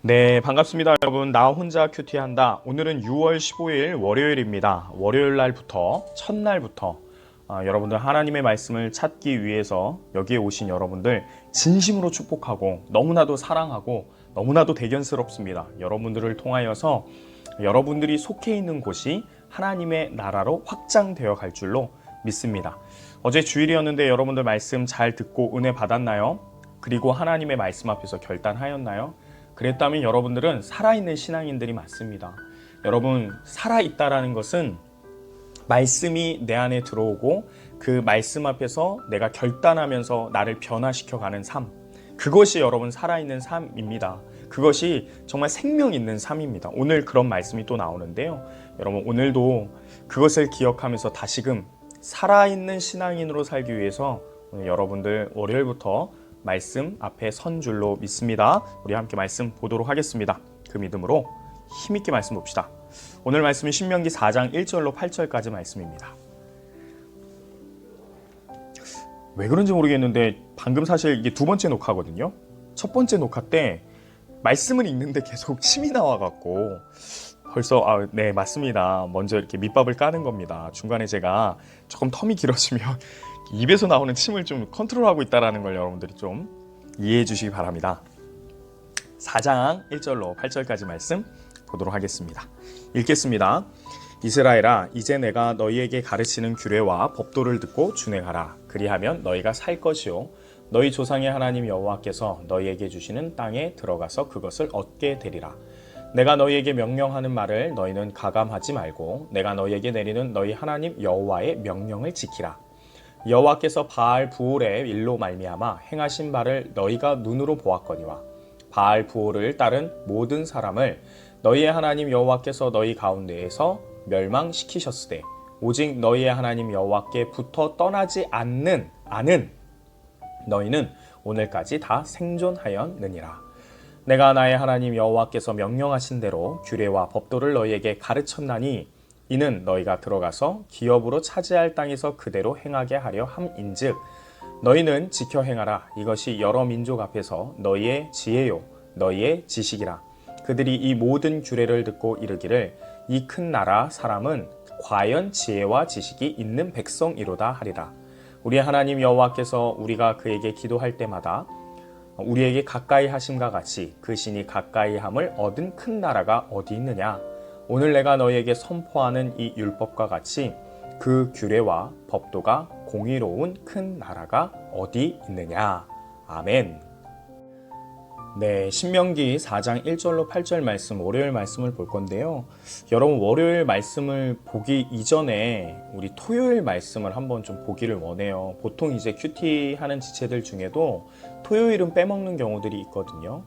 네, 반갑습니다, 여러분. 나 혼자 큐티한다. 오늘은 6월 15일 월요일입니다. 월요일 날부터 첫날부터 아, 여러분들 하나님의 말씀을 찾기 위해서 여기에 오신 여러분들 진심으로 축복하고 너무나도 사랑하고 너무나도 대견스럽습니다. 여러분들을 통하여서 여러분들이 속해 있는 곳이 하나님의 나라로 확장되어 갈 줄로 믿습니다. 어제 주일이었는데 여러분들 말씀 잘 듣고 은혜 받았나요? 그리고 하나님의 말씀 앞에서 결단하였나요? 그랬다면 여러분들은 살아있는 신앙인들이 맞습니다. 여러분, 살아있다라는 것은 말씀이 내 안에 들어오고 그 말씀 앞에서 내가 결단하면서 나를 변화시켜 가는 삶. 그것이 여러분 살아있는 삶입니다. 그것이 정말 생명 있는 삶입니다. 오늘 그런 말씀이 또 나오는데요. 여러분, 오늘도 그것을 기억하면서 다시금 살아있는 신앙인으로 살기 위해서 여러분들 월요일부터 말씀 앞에 선 줄로 믿습니다. 우리 함께 말씀 보도록 하겠습니다. 그 믿음으로 힘있게 말씀 봅시다. 오늘 말씀은 신명기 4장 1절로 8절까지 말씀입니다. 왜 그런지 모르겠는데 방금 사실 이게 두 번째 녹화거든요. 첫 번째 녹화 때 말씀을 읽는데 계속 침이 나와갖고 벌써 아, 네 맞습니다. 먼저 이렇게 밑밥을 까는 겁니다. 중간에 제가 조금 텀이 길어지면 입에서 나오는 침을 좀 컨트롤하고 있다라는 걸 여러분들이 좀 이해해 주시기 바랍니다. 4장 1절로 8절까지 말씀 보도록 하겠습니다. 읽겠습니다. 이스라엘아 이제 내가 너희에게 가르치는 규례와 법도를 듣고 준행하라 그리하면 너희가 살 것이요 너희 조상의 하나님 여호와께서 너희에게 주시는 땅에 들어가서 그것을 얻게 되리라 내가 너희에게 명령하는 말을 너희는 가감하지 말고 내가 너희에게 내리는 너희 하나님 여호와의 명령을 지키라 여호와께서 바알 부올의 일로 말미암아 행하신 바를 너희가 눈으로 보았거니와 바알 부올을 따른 모든 사람을 너희의 하나님 여호와께서 너희 가운데에서 멸망시키셨으되 오직 너희의 하나님 여호와께 붙어 떠나지 않는 아는 너희는 오늘까지 다 생존하였느니라. 내가 나의 하나님 여호와께서 명령하신 대로 규례와 법도를 너희에게 가르쳤나니 이는 너희가 들어가서 기업으로 차지할 땅에서 그대로 행하게 하려 함인즉 너희는 지켜 행하라. 이것이 여러 민족 앞에서 너희의 지혜요 너희의 지식이라. 그들이 이 모든 규례를 듣고 이르기를 이 큰 나라 사람은 과연 지혜와 지식이 있는 백성이로다 하리라. 우리 하나님 여호와께서 우리가 그에게 기도할 때마다 우리에게 가까이 하심과 같이 그 신이 가까이 함을 얻은 큰 나라가 어디 있느냐? 오늘 내가 너희에게 선포하는 이 율법과 같이 그 규례와 법도가 공의로운 큰 나라가 어디 있느냐? 아멘 네, 신명기 4장 1절로 8절 말씀, 월요일 말씀을 볼 건데요. 여러분, 월요일 말씀을 보기 이전에 우리 토요일 말씀을 한번 좀 보기를 원해요. 보통 이제 큐티 하는 지체들 중에도 토요일은 빼먹는 경우들이 있거든요.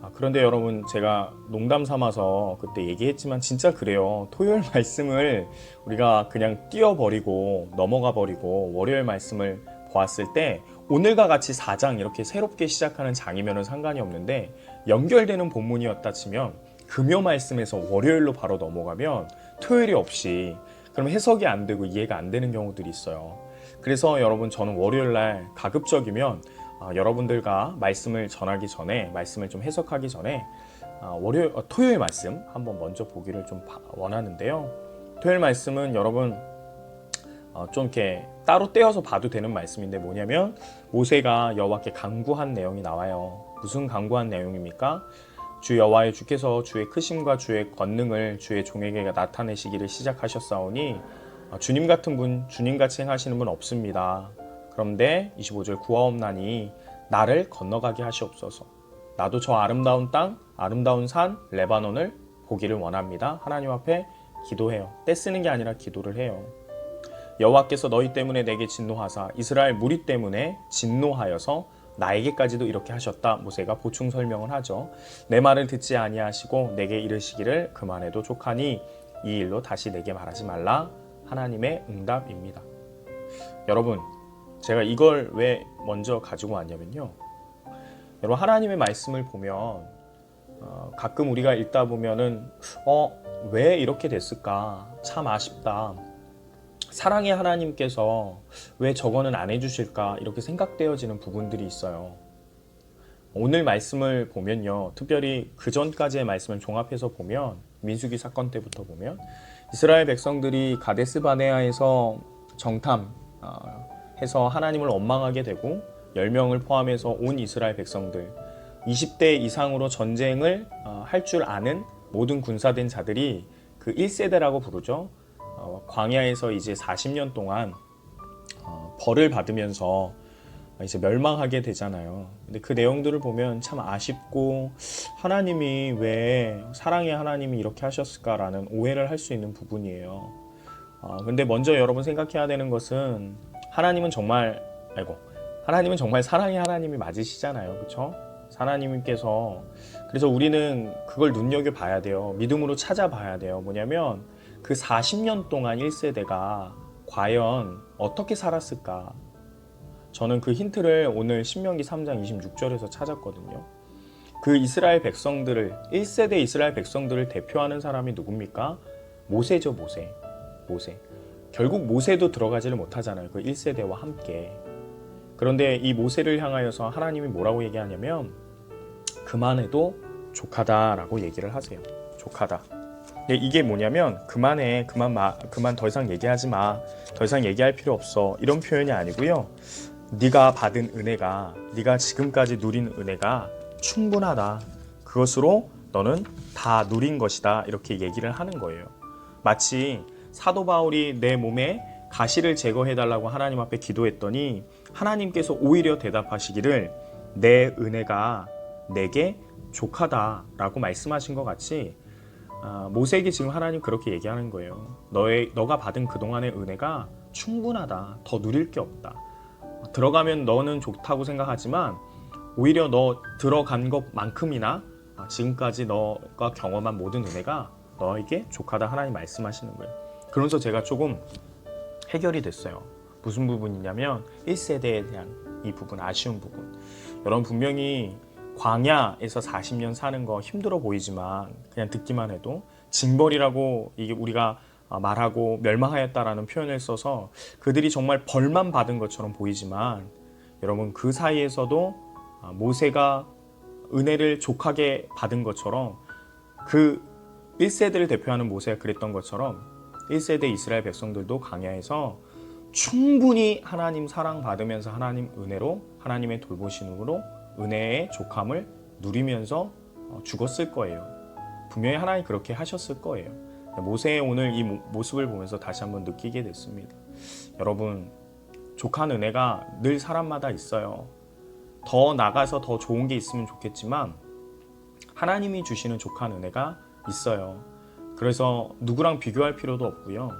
아, 그런데 여러분, 제가 농담 삼아서 그때 얘기했지만 진짜 그래요. 토요일 말씀을 우리가 그냥 띄워버리고 넘어가 버리고 월요일 말씀을 보았을 때 오늘과 같이 4장 이렇게 새롭게 시작하는 장이면 상관이 없는데 연결되는 본문이었다 치면 금요 말씀에서 월요일로 바로 넘어가면 토요일이 없이 그럼 해석이 안 되고 이해가 안 되는 경우들이 있어요. 그래서 여러분 저는 월요일 날 가급적이면 아, 여러분들과 말씀을 전하기 전에 말씀을 좀 해석하기 전에 아, 월요일 어, 토요일 말씀 한번 먼저 보기를 좀 바- 원하는데요. 토요일 말씀은 여러분 어, 좀 이렇게 따로 떼어서 봐도 되는 말씀인데 뭐냐면 모세가 여호와께 간구한 내용이 나와요. 무슨 간구한 내용입니까? 주 여호와의 주께서 주의 크심과 주의 권능을 주의 종에게 나타내시기를 시작하셨사오니 어, 주님 같은 분, 주님 같이 행하시는 분 없습니다. 그런데 25절 구하옵나니 나를 건너가게 하시옵소서. 나도 저 아름다운 땅, 아름다운 산, 레바논을 보기를 원합니다. 하나님 앞에 기도해요. 떼쓰는 게 아니라 기도를 해요. 여호와께서 너희 때문에 내게 진노하사 이스라엘 무리 때문에 진노하여서 나에게까지도 이렇게 하셨다. 모세가 보충 설명을 하죠. 내 말을 듣지 아니하시고 내게 이르시기를 그만해도 족하니 이 일로 다시 내게 말하지 말라. 하나님의 응답입니다. 여러분, 제가 이걸 왜 먼저 가지고 왔냐면요. 여러분 하나님의 말씀을 보면 어, 가끔 우리가 읽다 보면은 어 왜 이렇게 됐을까 참 아쉽다. 사랑의 하나님께서 왜 저거는 안 해주실까 이렇게 생각되어지는 부분들이 있어요. 오늘 말씀을 보면요. 특별히 그 전까지의 말씀을 종합해서 보면 민수기 사건 때부터 보면 이스라엘 백성들이 가데스 바네아에서 정탐 어, 해서 하나님을 원망하게 되고 10명을 포함해서 온 이스라엘 백성들 20대 이상으로 전쟁을 어, 할줄 아는 모든 군사된 자들이 그 1세대라고 부르죠. 어, 광야에서 이제 40년 동안 어, 벌을 받으면서 이제 멸망하게 되잖아요. 근데 그 내용들을 보면 참 아쉽고 하나님이 왜 사랑의 하나님이 이렇게 하셨을까라는 오해를 할 수 있는 부분이에요. 어, 근데 먼저 여러분 생각해야 되는 것은 하나님은 정말 아이고 하나님은 정말 사랑의 하나님이 맞으시잖아요. 그렇죠? 하나님께서 그래서 우리는 그걸 눈여겨 봐야 돼요. 믿음으로 찾아봐야 돼요. 뭐냐면 그 40년 동안 1세대가 과연 어떻게 살았을까? 저는 그 힌트를 오늘 신명기 3장 26절에서 찾았거든요. 그 이스라엘 백성들을 1세대 이스라엘 백성들을 대표하는 사람이 누굽니까? 모세죠, 모세. 모세. 결국 모세도 들어가지를 못하잖아요. 그 1세대와 함께. 그런데 이 모세를 향하여서 하나님이 뭐라고 얘기하냐면 그만해도 족하다라고 얘기를 하세요. 족하다. 근데 이게 뭐냐면 그만해, 그만 마, 그만 더 이상 얘기하지 마, 더 이상 얘기할 필요 없어 이런 표현이 아니고요. 네가 받은 은혜가, 네가 지금까지 누린 은혜가 충분하다. 그것으로 너는 다 누린 것이다 이렇게 얘기를 하는 거예요. 마치 사도 바울이 내 몸에 가시를 제거해 달라고 하나님 앞에 기도했더니 하나님께서 오히려 대답하시기를 내 은혜가 내게 족하다라고 말씀하신 것 같이 아, 모세에게 지금 하나님 그렇게 얘기하는 거예요. 너의 너가 받은 그 동안의 은혜가 충분하다. 더 누릴 게 없다. 들어가면 너는 좋다고 생각하지만 오히려 너 들어간 것만큼이나 아, 지금까지 너가 경험한 모든 은혜가 너에게 족하다 하나님 말씀하시는 거예요. 그러면서 제가 조금 해결이 됐어요. 무슨 부분이냐면 1세대에 대한 이 부분 아쉬운 부분. 여러분 분명히 광야에서 40년 사는 거 힘들어 보이지만 그냥 듣기만 해도 징벌이라고 이게 우리가 말하고 멸망하였다라는 표현을 써서 그들이 정말 벌만 받은 것처럼 보이지만 여러분 그 사이에서도 모세가 은혜를 족하게 받은 것처럼 그 1세대를 대표하는 모세가 그랬던 것처럼 1세대 이스라엘 백성들도 광야에서 충분히 하나님 사랑 받으면서 하나님 은혜로 하나님의 돌보심으로 은혜의 족함을 누리면서 어, 죽었을 거예요. 분명히 하나님 그렇게 하셨을 거예요. 모세의 오늘 이 모습을 보면서 다시 한번 느끼게 됐습니다. 여러분, 족한 은혜가 늘 사람마다 있어요. 더 나가서 더 좋은 게 있으면 좋겠지만 하나님이 주시는 족한 은혜가 있어요. 그래서 누구랑 비교할 필요도 없고요.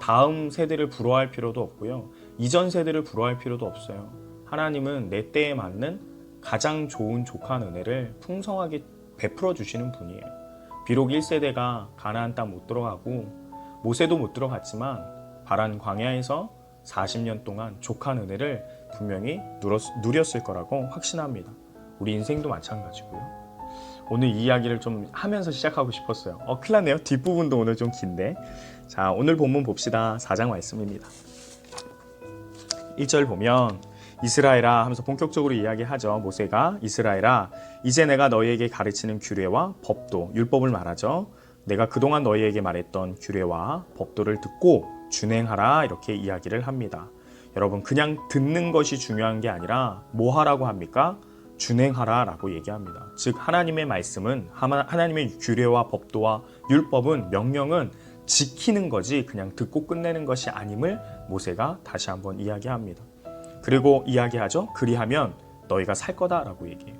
다음 세대를 부러워할 필요도 없고요. 이전 세대를 부러워할 필요도 없어요. 하나님은 내 때에 맞는 가장 좋은 족한 은혜를 풍성하게 베풀어 주시는 분이에요. 비록 1세대가 가나안 땅 못 들어가고 모세도 못 들어갔지만 바란 광야에서 40년 동안 족한 은혜를 분명히 누렸을 거라고 확신합니다. 우리 인생도 마찬가지고요. 오늘 이 이야기를 좀 하면서 시작하고 싶었어요. 어, 큰일 났네요. 뒷부분도 오늘 좀 긴데. 자, 오늘 본문 봅시다. 4장 말씀입니다. 1절 보면 이스라엘아 하면서 본격적으로 이야기하죠. 모세가 이스라엘아 이제 내가 너희에게 가르치는 규례와 법도 율법을 말하죠. 내가 그동안 너희에게 말했던 규례와 법도를 듣고 준행하라 이렇게 이야기를 합니다. 여러분 그냥 듣는 것이 중요한 게 아니라 뭐 하라고 합니까? 준행하라라고 얘기합니다. 즉 하나님의 말씀은 하나님의 규례와 법도와 율법은 명령은 지키는 거지 그냥 듣고 끝내는 것이 아님을 모세가 다시 한번 이야기합니다. 그리고 이야기하죠. 그리하면 너희가 살 거다라고 얘기해요.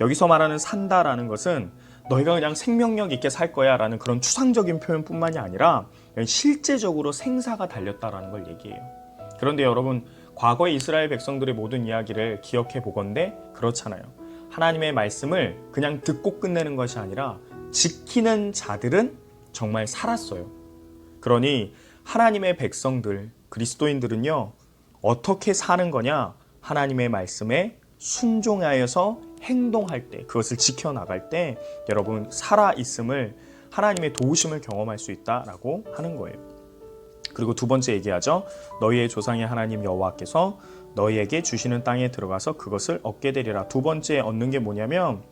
여기서 말하는 산다라는 것은 너희가 그냥 생명력 있게 살 거야라는 그런 추상적인 표현뿐만이 아니라 실제적으로 생사가 달렸다라는 걸 얘기해요. 그런데 여러분 과거의 이스라엘 백성들의 모든 이야기를 기억해 보건대 그렇잖아요. 하나님의 말씀을 그냥 듣고 끝내는 것이 아니라 지키는 자들은 정말 살았어요. 그러니 하나님의 백성들, 그리스도인들은요, 어떻게 사는 거냐? 하나님의 말씀에 순종하여서 행동할 때, 그것을 지켜나갈 때, 여러분, 살아있음을 하나님의 도우심을 경험할 수 있다라고 하는 거예요. 그리고 두 번째 얘기하죠. 너희의 조상의 하나님 여호와께서 너희에게 주시는 땅에 들어가서 그것을 얻게 되리라. 두 번째 얻는 게 뭐냐면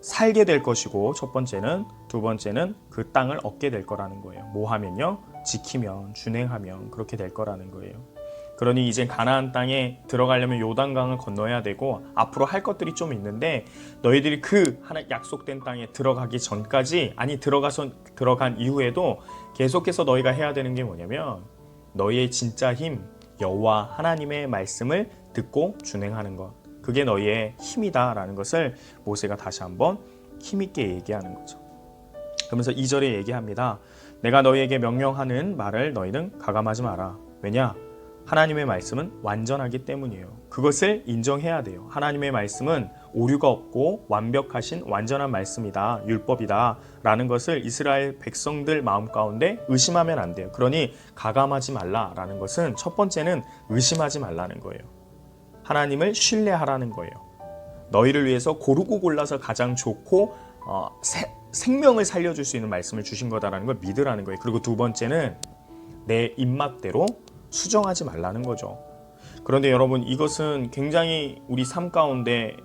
살게 될 것이고 첫 번째는 두 번째는 그 땅을 얻게 될 거라는 거예요. 뭐 하면요? 지키면 준행하면 그렇게 될 거라는 거예요. 그러니 이제 가나안 땅에 들어가려면 요단강을 건너야 되고 앞으로 할 것들이 좀 있는데 너희들이 그 하나 약속된 땅에 들어가기 전까지 아니 들어가서 들어간 이후에도 계속해서 너희가 해야 되는 게 뭐냐면 너희의 진짜 힘 여호와 하나님의 말씀을 듣고 준행하는 것 그게 너희의 힘이다라는 것을 모세가 다시 한번 힘있게 얘기하는 거죠. 그러면서 2절에 얘기합니다. 내가 너희에게 명령하는 말을 너희는 가감하지 마라. 왜냐? 하나님의 말씀은 완전하기 때문이에요. 그것을 인정해야 돼요. 하나님의 말씀은 오류가 없고 완벽하신 완전한 말씀이다. 율법이다. 라는 것을 이스라엘 백성들 마음 가운데 의심하면 안 돼요. 그러니 가감하지 말라라는 것은 첫 번째는 의심하지 말라는 거예요. 하나님을 신뢰하라는 거예요. 너희를 위해서 고르고 골라서 가장 좋고 어, 세- 생명을 살려줄 수 있는 말씀을 주신 거다라는 걸 믿으라는 거예요. 그리고 두 번째는 내 입맛대로 수정하지 말라는 거죠. 그런데 여러분 이것은 굉장히 우리 삶 가운데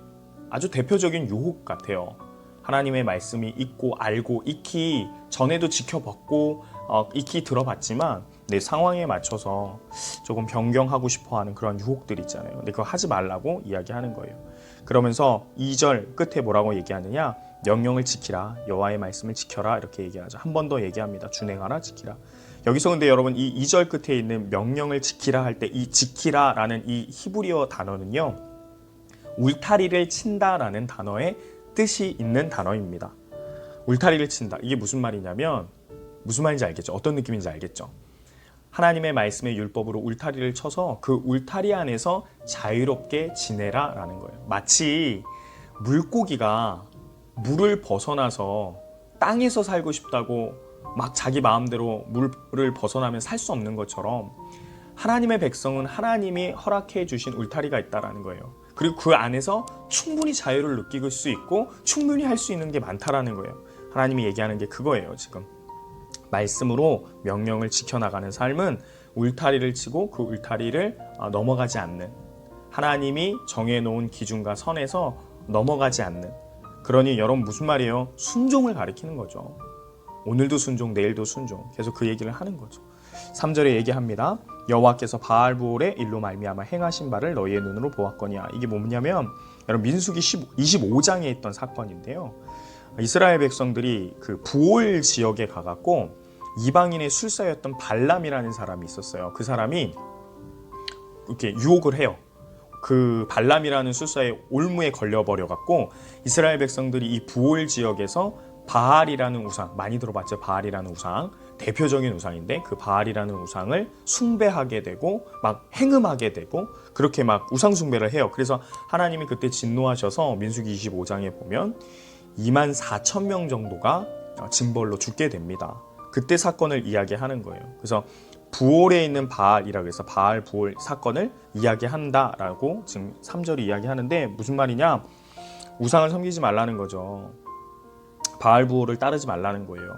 아주 대표적인 유혹 같아요. 하나님의 말씀이 있고 알고 익히 전에도 지켜봤고 어, 익히 들어봤지만 내 상황에 맞춰서 조금 변경하고 싶어하는 그런 유혹들 있잖아요. 근데 그거 하지 말라고 이야기하는 거예요. 그러면서 2절 끝에 뭐라고 얘기하느냐? 명령을 지키라. 여호와의 말씀을 지켜라. 이렇게 얘기하죠. 한 번 더 얘기합니다. 준행하라. 지키라. 여기서 근데 여러분 이 2절 끝에 있는 명령을 지키라 할 때 이 지키라라는 이 히브리어 단어는요. 울타리를 친다라는 단어의 뜻이 있는 단어입니다. 울타리를 친다. 이게 무슨 말이냐면 무슨 말인지 알겠죠? 어떤 느낌인지 알겠죠? 하나님의 말씀의 율법으로 울타리를 쳐서 그 울타리 안에서 자유롭게 지내라라는 거예요. 마치 물고기가 물을 벗어나서 땅에서 살고 싶다고 막 자기 마음대로 물을 벗어나면 살 수 없는 것처럼 하나님의 백성은 하나님이 허락해 주신 울타리가 있다라는 거예요. 그리고 그 안에서 충분히 자유를 느낄 수 있고 충분히 할 수 있는 게 많다라는 거예요. 하나님이 얘기하는 게 그거예요, 지금. 말씀으로 명령을 지켜나가는 삶은 울타리를 치고 그 울타리를 아, 넘어가지 않는 하나님이 정해놓은 기준과 선에서 넘어가지 않는 그러니 여러분 무슨 말이에요? 순종을 가리키는 거죠. 오늘도 순종, 내일도 순종. 계속 그 얘기를 하는 거죠. 3절에 얘기합니다. 여호와께서 바알부올의 일로 말미암아 행하신 바를 너희의 눈으로 보았거니와 이게 뭐냐면 여러분 민수기 25장에 있던 사건인데요. 이스라엘 백성들이 그 부올 지역에 가갖고 이방인의 술사였던 발람이라는 사람이 있었어요. 그 사람이 이렇게 유혹을 해요. 그 발람이라는 술사의 올무에 걸려버려 갖고 이스라엘 백성들이 이 부올 지역에서 바알이라는 우상 많이 들어봤죠? 바알이라는 우상 대표적인 우상인데 그 바알이라는 우상을 숭배하게 되고 막 행음하게 되고 그렇게 막 우상 숭배를 해요. 그래서 하나님이 그때 진노하셔서 민수기 25장에 보면 2만 4천 명 정도가 징벌로 죽게 됩니다. 그때 사건을 이야기하는 거예요. 그래서 부올에 있는 바알이라고 해서 바알 부올 사건을 이야기한다라고 지금 3절이 이야기하는데 무슨 말이냐? 우상을 섬기지 말라는 거죠. 바알 부올을 따르지 말라는 거예요.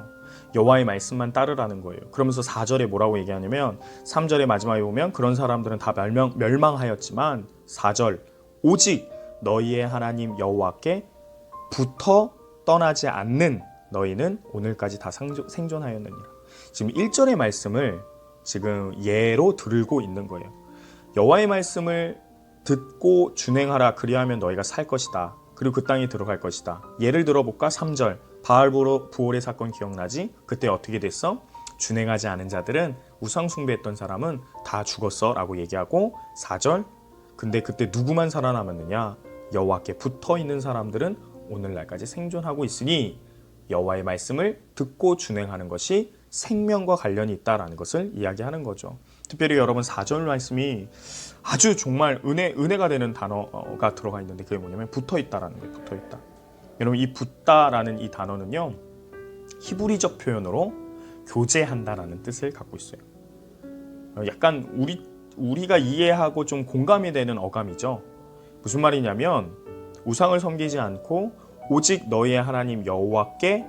여호와의 말씀만 따르라는 거예요. 그러면서 4절에 뭐라고 얘기하냐면 3절의 마지막에 보면 그런 사람들은 다 멸망, 멸망하였지만 4절 오직 너희의 하나님 여호와께 붙어 떠나지 않는 너희는 오늘까지 다 생존하였느니라. 지금 1절의 말씀을 지금 예로 들고 있는 거예요. 여호와의 말씀을 듣고 준행하라 그리하면 너희가 살 것이다. 그리고 그 땅에 들어갈 것이다. 예를 들어 볼까? 3절. 바알보로 부올의 사건 기억나지? 그때 어떻게 됐어? 준행하지 않은 자들은 우상 숭배했던 사람은 다 죽었어라고 얘기하고 4절. 근데 그때 누구만 살아남았느냐? 여호와께 붙어 있는 사람들은 오늘날까지 생존하고 있으니 여호와의 말씀을 듣고 준행하는 것이 생명과 관련이 있다라는 것을 이야기하는 거죠. 특별히 여러분 4절 말씀이 아주 정말 은혜 은혜가 되는 단어가 들어가 있는데 그게 뭐냐면 붙어 있다라는 거예요. 붙어 있다. 여러분 이 붙다라는 이 단어는요. 히브리적 표현으로 교제한다라는 뜻을 갖고 있어요. 어, 약간 우리 우리가 이해하고 좀 공감이 되는 어감이죠. 무슨 말이냐면 우상을 섬기지 않고 오직 너희의 하나님 여호와께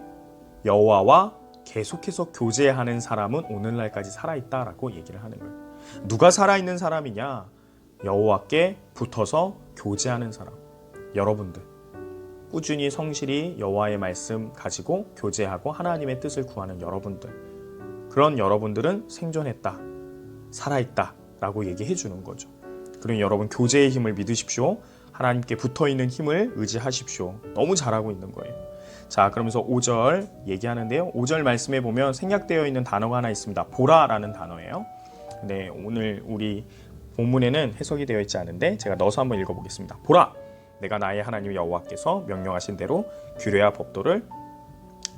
여호와와 계속해서 교제하는 사람은 오늘날까지 살아있다라고 얘기를 하는 거예요. 누가 살아있는 사람이냐? 여호와께 붙어서 교제하는 사람. 여러분들. 꾸준히 성실히 여호와의 말씀 가지고 교제하고 하나님의 뜻을 구하는 여러분들. 그런 여러분들은 생존했다. 살아있다. 라고 얘기해 주는 거죠. 그럼 여러분 교제의 힘을 믿으십시오. 하나님께 붙어 있는 힘을 의지하십시오. 너무 잘하고 있는 거예요. 자, 그러면서 5절 얘기하는데요. 5절 말씀에 보면 생략되어 있는 단어가 하나 있습니다. 보라라는 단어예요. 네, 오늘 우리 본문에는 해석이 되어 있지 않은데 제가 넣어서 한번 읽어보겠습니다. 보라, 내가 나의 하나님 여호와께서 명령하신 대로 규례와 법도를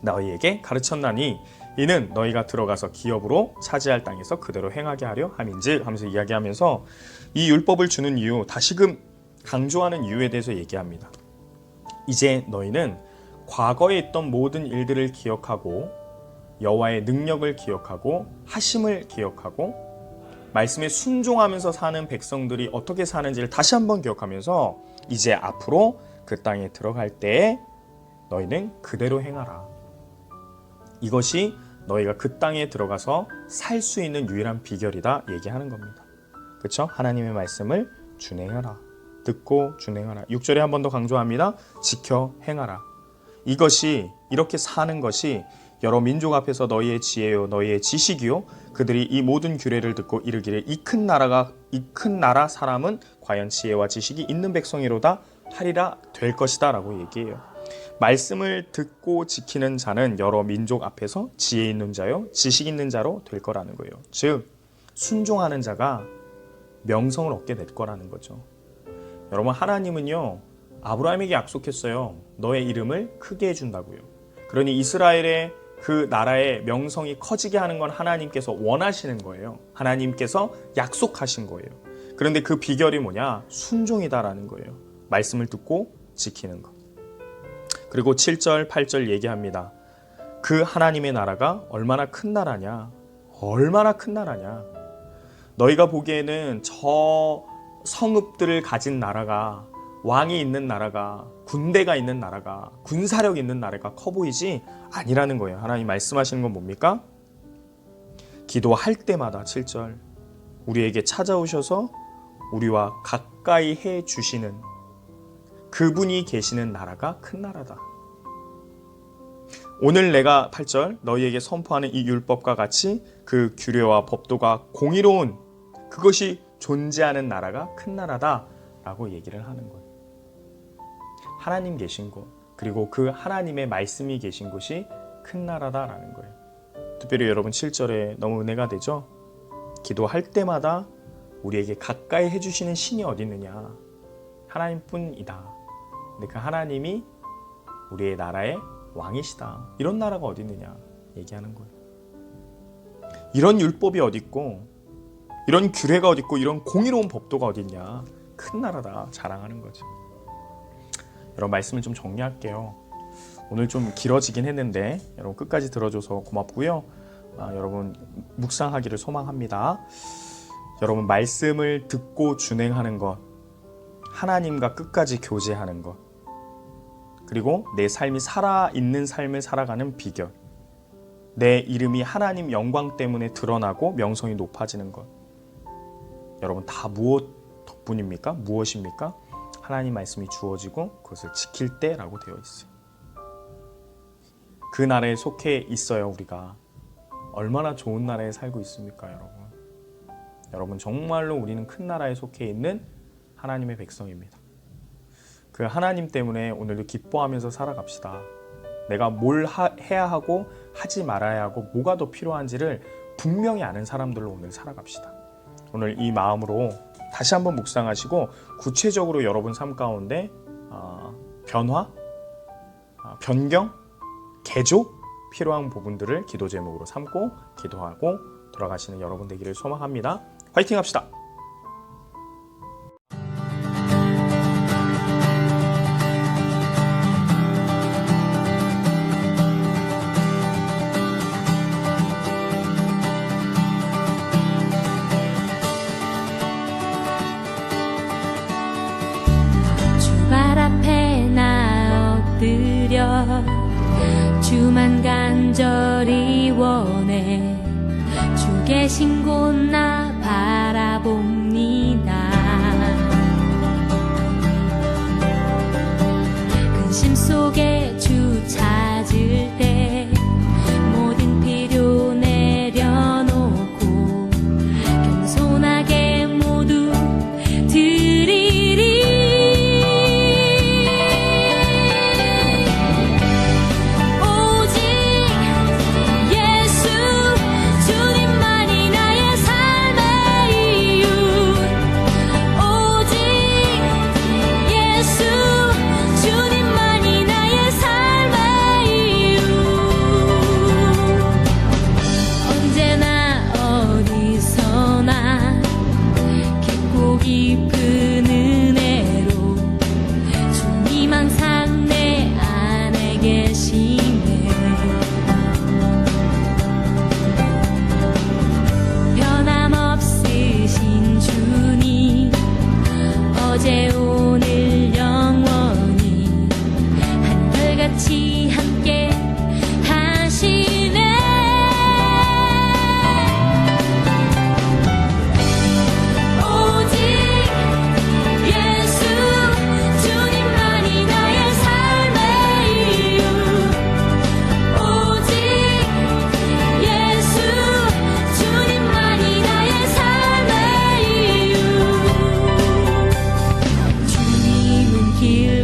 너희에게 가르쳤나니 이는 너희가 들어가서 기업으로 차지할 땅에서 그대로 행하게 하려 함인즉 하면서 이야기하면서 이 율법을 주는 이유 다시금 강조하는 이유에 대해서 얘기합니다. 이제 너희는 과거에 있던 모든 일들을 기억하고 여호와의 능력을 기억하고 하심을 기억하고 말씀에 순종하면서 사는 백성들이 어떻게 사는지를 다시 한번 기억하면서 이제 앞으로 그 땅에 들어갈 때 너희는 그대로 행하라. 이것이 너희가 그 땅에 들어가서 살 수 있는 유일한 비결이다 얘기하는 겁니다. 그렇죠? 하나님의 말씀을 준행하라. 듣고 준행하라. 6절에 한 번 더 강조합니다. 지켜 행하라. 이것이 이렇게 사는 것이 여러 민족 앞에서 너희의 지혜요 너희의 지식이요 그들이 이 모든 규례를 듣고 이르기를 이 큰 나라가 이 큰 나라 사람은 과연 지혜와 지식이 있는 백성이로다 하리라 될 것이다라고 얘기해요. 말씀을 듣고 지키는 자는 여러 민족 앞에서 지혜 있는 자요 지식 있는 자로 될 거라는 거예요. 즉 순종하는 자가 명성을 얻게 될 거라는 거죠. 여러분 하나님은요 아브라함에게 약속했어요. 너의 이름을 크게 해준다고요. 그러니 이스라엘의 그 나라의 명성이 커지게 하는 건 하나님께서 원하시는 거예요. 하나님께서 약속하신 거예요. 그런데 그 비결이 뭐냐? 순종이다라는 거예요. 말씀을 듣고 지키는 것. 그리고 7절, 8절 얘기합니다. 그 하나님의 나라가 얼마나 큰 나라냐? 얼마나 큰 나라냐? 너희가 보기에는 저 성읍들을 가진 나라가 왕이 있는 나라가 군대가 있는 나라가 군사력 있는 나라가 커 보이지 아니라는 거예요. 하나님 말씀하시는 건 뭡니까? 기도할 때마다 7절 우리에게 찾아오셔서 우리와 가까이 해 주시는 그분이 계시는 나라가 큰 나라다. 오늘 내가 8절 너희에게 선포하는 이 율법과 같이 그 규례와 법도가 공의로운 그것이 존재하는 나라가 큰 나라다라고 얘기를 하는 거예요. 하나님 계신 곳 그리고 그 하나님의 말씀이 계신 곳이 큰 나라다라는 거예요. 특별히 여러분 7절에 너무 은혜가 되죠? 기도할 때마다 우리에게 가까이 해주시는 신이 어디 있느냐? 하나님뿐이다. 근데 그 하나님이 우리의 나라의 왕이시다. 이런 나라가 어디 있느냐? 얘기하는 거예요. 이런 율법이 어디 있고, 이런 규례가 어디 있고, 이런 공의로운 법도가 어디 있냐? 큰 나라다. 자랑하는 거죠. 여러분 말씀을 좀 정리할게요. 오늘 좀 길어지긴 했는데 여러분 끝까지 들어줘서 고맙고요. 아, 여러분 묵상하기를 소망합니다. 여러분 말씀을 듣고 준행하는 것, 하나님과 끝까지 교제하는 것, 그리고 내 삶이 살아 있는 삶을 살아가는 비결, 내 이름이 하나님 영광 때문에 드러나고 명성이 높아지는 것. 여러분 다 무엇 덕분입니까? 무엇입니까? 하나님 말씀이 주어지고 그것을 지킬 때라고 되어 있어요. 그 나라에 속해 있어요, 우리가. 얼마나 좋은 나라에 살고 있습니까, 여러분? 여러분, 정말로 우리는 큰 나라에 속해 있는 하나님의 백성입니다. 그 하나님 때문에 오늘도 기뻐하면서 살아갑시다. 내가 뭘 하, 해야 하고 하지 말아야 하고 뭐가 더 필요한지를 분명히 아는 사람들로 오늘 살아갑시다. 오늘 이 마음으로 다시 한번 묵상하시고 구체적으로 여러분 삶 가운데 어, 변화, 어, 변경, 개조 필요한 부분들을 기도 제목으로 삼고 기도하고 돌아가시는 여러분 되기를 소망합니다. 화이팅 합시다.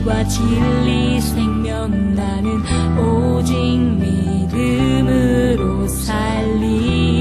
길과 진리 생명 나는 오직 믿음으로 살리